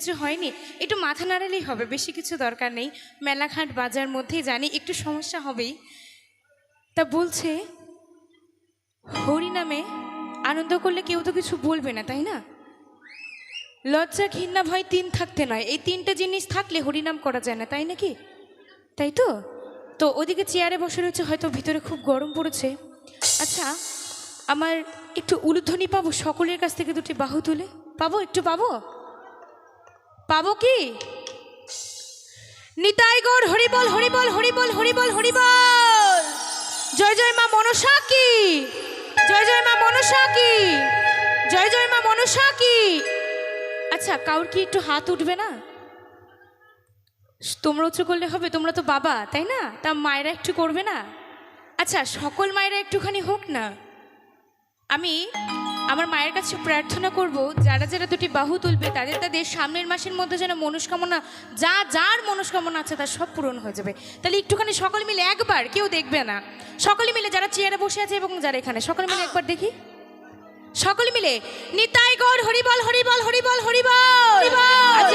কিছু হয়নি। একটু মাথা নাড়ালেই হবে, বেশি কিছু দরকার নেই। মেলাঘাট বাজার মধ্যেই জানি, একটু সমস্যা হবেই। তা বলছে হরি নামে আনন্দ করলে কেউ তো কিছু বলবে না, তাই না? লজ্জা, ঘৃণা, ভয় তিন থাকতে নয়। এই তিনটে জিনিস থাকলে হরিনাম করা যায় না, তাই নাকি? তাই তো? তো ওদিকে চেয়ারে বসে রয়েছে, হয়তো ভিতরে খুব গরম পড়েছে। আচ্ছা আমার একটু উলুধ্বনি পাবো, সকলের কাছ থেকে দুটি বাহু তুলে? পাবো, একটু পাবো? পাবো কি? নিতাই গৌর, হরিবল হরিবল হরিবল হরিবল হরিবল! জয় জয় মা মনসা কি? জয় জয় মা মনসা কি? জয় জয় মা মনসা কি? আচ্ছা কাউর কি একটু হাত উঠবে না? তোমরা উঁচু করলে হবে, তোমরা তো বাবা, তাই না? তা মায়েরা একটু করবে না? আচ্ছা সকল মায়েরা একটুখানি হোক না। আমি আমার মায়ের কাছে প্রার্থনা করব যারা যারা দুটি বাহু তুলবে তাদের তাদের সামনের মাসের মধ্যে যেন মনস্কামনা যা যার মনস্কামনা আছে তার সব পূরণ হয়ে যাবে। তাহলে একটুখানি সকলে মিলে একবার কেউ দেখবে না। সকলে মিলে যারা চেয়ারে বসে আছে এবং যারা এখানে সকলে মিলে একবার দেখি। সকলে মিলে নিতাই গৌর হরিবল হরিবল হরিবল হরিবল! আজ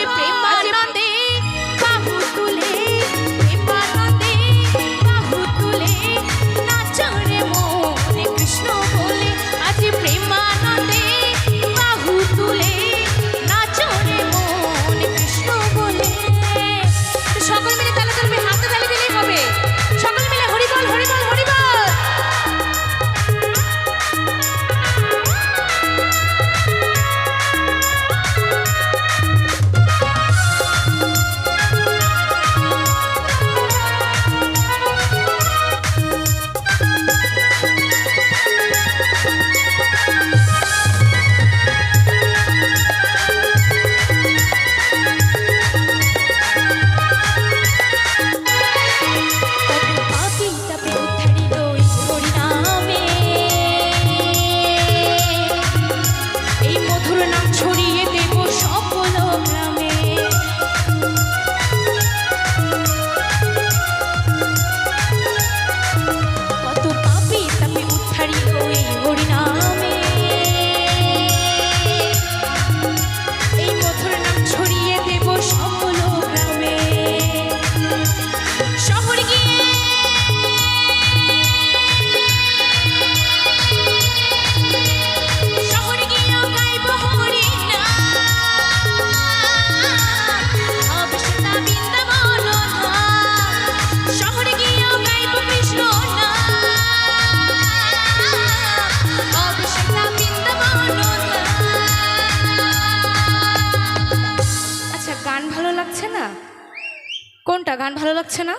লাগছে না?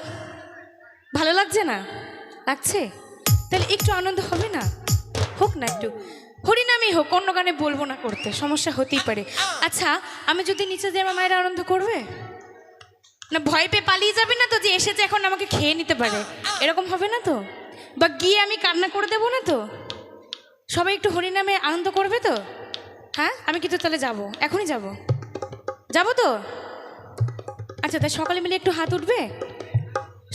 ভালো লাগছে না? লাগছে? তাহলে একটু আনন্দ হবে না? হোক না একটু। হরিনামই হোক, অন্য গানে বলব না করতে, সমস্যা হতেই পারে। আচ্ছা আমি যদি নিচে দিয়ে আমার মায়ের আনন্দ করবে? না, ভয় পেয়ে পালিয়ে যাবে না তো যে এসেছে এখন আমাকে খেয়ে নিতে পারে? এরকম হবে না তো? বা গিয়ে আমি কান্না করে দেবো না তো? সবাই একটু হরিনামে আনন্দ করবে তো? হ্যাঁ? আমি কিন্তু তাহলে যাব। এখনই যাব। যাব তো? আচ্ছা তাই সকালে মিলে একটু হাত উঠবে?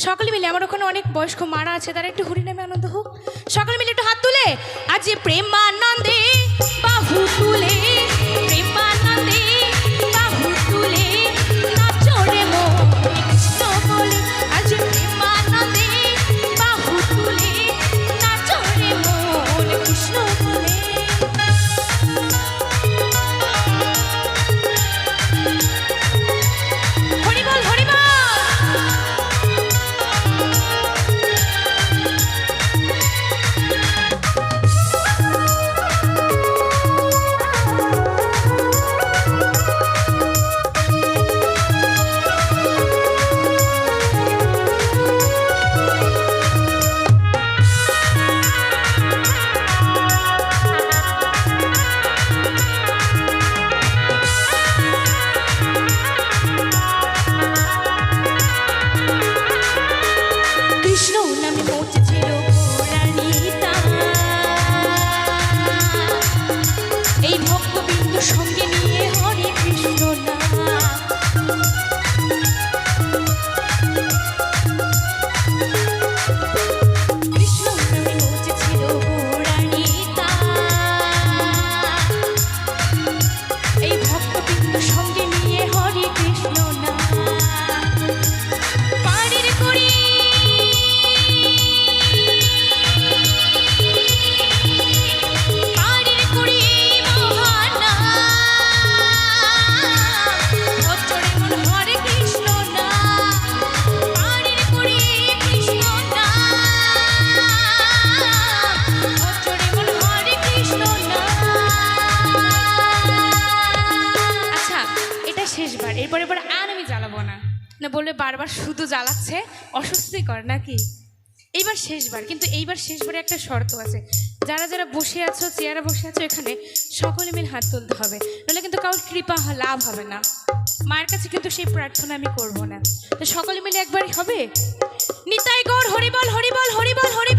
সকালে মিলে, আমার ওখানে অনেক বয়স্ক মারা আছে, তারা একটু হরিনামে আনন্দ হোক। সকলে মিলে একটু হাত তুলে, আজ প্রেমানন্দে বাহু তুলে নামে পৌঁছেছিল। শেষবার। এরপরে এবার আর আমি জ্বালাবো না। না বললে বারবার শুধু জ্বালাচ্ছে, অস্বস্তিকর নাকি? এইবার শেষবার। কিন্তু এইবার শেষবারে একটা শর্ত আছে। যারা যারা বসে আছো, চেয়ারে বসে আছো, এখানে সকলে মিলে হাত তুলতে হবে। নাহলে কিন্তু কারোর কৃপা লাভ হবে না। মায়ের কাছে কিন্তু সেই প্রার্থনা আমি করব না। তো সকলে মিলে একবার হবে? নিতাই গৌর হরিবল হরিবল হরিবল হরি